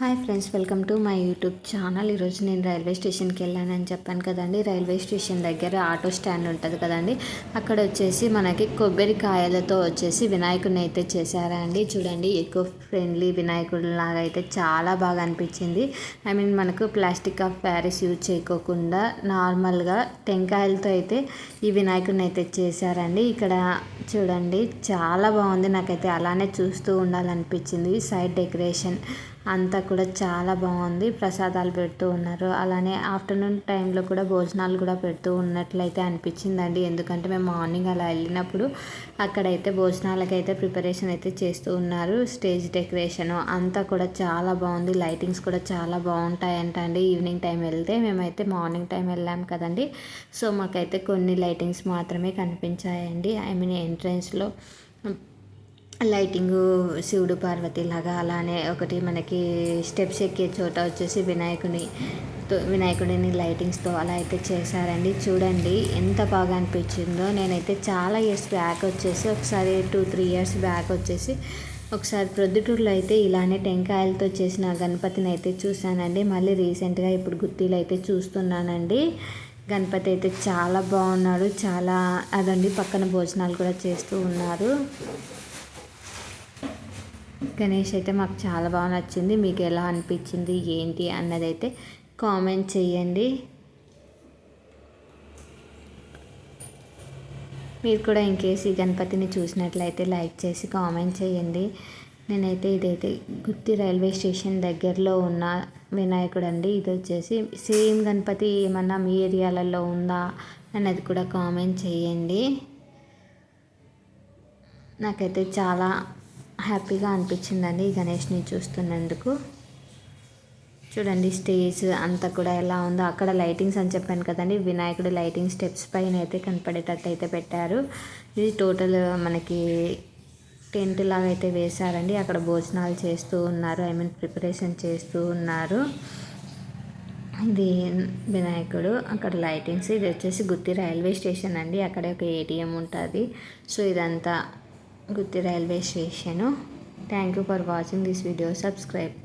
Hi friends welcome to my YouTube channel. ఈరోజు నేను railway స్టేషన్కి వెళ్ళానని చెప్పాను కదండి. రైల్వే స్టేషన్ దగ్గర ఆటో స్టాండ్ ఉంటుంది కదండి. అక్కడ వచ్చేసి మనకి కొబ్బరికాయలతో వచ్చేసి వినాయకుడిని అయితే చేశారా అండి. చూడండి ఎక్కువ ఫ్రెండ్లీ వినాయకుడు లాగా అయితే చాలా బాగా అనిపించింది. ఐ మీన్ మనకు ప్లాస్టిక్ ఆఫ్ ప్యారిస్ యూజ్ చేయకోకుండా నార్మల్గా టెంకాయలతో అయితే ఈ వినాయకుడిని అయితే చేశారండి. ఇక్కడ చూడండి చాలా బాగుంది. నాకైతే అలానే చూస్తూ ఉండాలనిపించింది. సైడ్ డెకరేషన్ అంతా కూడా చాలా బాగుంది. ప్రసాదాలు పెడుతూ ఉన్నారు. అలానే ఆఫ్టర్నూన్ టైంలో కూడా భోజనాలు కూడా పెడుతూ ఉన్నట్లయితే అనిపించిందండి. ఎందుకంటే మేము మార్నింగ్ అలా వెళ్ళినప్పుడు అక్కడైతే భోజనాలకైతే ప్రిపరేషన్ అయితే చేస్తూ ఉన్నారు. స్టేజ్ డెకరేషన్ అంతా కూడా చాలా బాగుంది. లైటింగ్స్ కూడా చాలా బాగుంటాయంట అండి ఈవినింగ్ టైం వెళ్తే మేమైతే మార్నింగ్ టైం వెళ్ళాం కదండి. సో మాకైతే కొన్ని లైటింగ్స్ మాత్రమే కనిపించాయండి. ఐ మీన్ ఎంట్రన్స్లో లైటింగ్ శివుడు పార్వతి లాగా అలానే ఒకటి మనకి స్టెప్స్ ఎక్కే చోట వచ్చేసి వినాయకుని వినాయకుడిని లైటింగ్స్తో అలా అయితే చేశారండి. చూడండి ఎంత బాగా అనిపించిందో. నేనైతే చాలా ఇయర్స్ బ్యాక్ వచ్చేసి ఒకసారి టూ త్రీ ఇయర్స్ బ్యాక్ వచ్చేసి ఒకసారి ప్రొద్దుటూరులో అయితే ఇలానే టెంకాయలతో చేసిన గణపతిని అయితే చూశానండి. మళ్ళీ రీసెంట్గా ఇప్పుడు గుత్తిలో అయితే చూస్తున్నానండి. గణపతి అయితే చాలా బాగున్నాడు. చాలా అదండి పక్కన భోజనాలు కూడా చేస్తూ ఉన్నారు. గణేష్ అయితే మాకు చాలా బాగా నచ్చింది. మీకు ఎలా అనిపించింది? ఏంటి? అన్నది అయితే కామెంట్ చేయండి. మీరు కూడా ఇంకేసి ఈ గణపతిని చూసినట్లయితే లైక్ చేసి కామెంట్ చేయండి. నేనైతే ఇదైతే గుత్తి రైల్వే స్టేషన్ దగ్గరలో ఉన్న వినాయకుడు అండి ఇది వచ్చేసి సేమ్ గణపతి ఏమన్నా మీ ఏరియాలలో ఉందా అనేది కూడా కామెంట్ చేయండి. నాకైతే చాలా హ్యాపీగా అనిపించిందండి ఈ గణేష్ని చూస్తున్నందుకు. చూడండి స్టేజ్ అంతా కూడా ఎలా ఉందో. అక్కడ లైటింగ్స్ అని చెప్పాను కదండి. వినాయకుడు లైటింగ్ స్టెప్స్ పైన అయితే కనపడేటట్టు అయితే పెట్టారు. ఇది టోటల్ మనకి టెంట్ లాగా అయితే వేశారండి. అక్కడ భోజనాలు చేస్తూ ఉన్నారు. ఐ మీన్ ప్రిపరేషన్ చేస్తూ ఉన్నారు. ఇది వినాయకుడు. అక్కడ లైటింగ్స్. ఇది వచ్చేసి గుత్తి రైల్వే స్టేషన్ అండి. అక్కడ ఒక ఏటీఎం ఉంటుంది. సో ఇదంతా Gooty railway station. Thank you for watching this video. Subscribe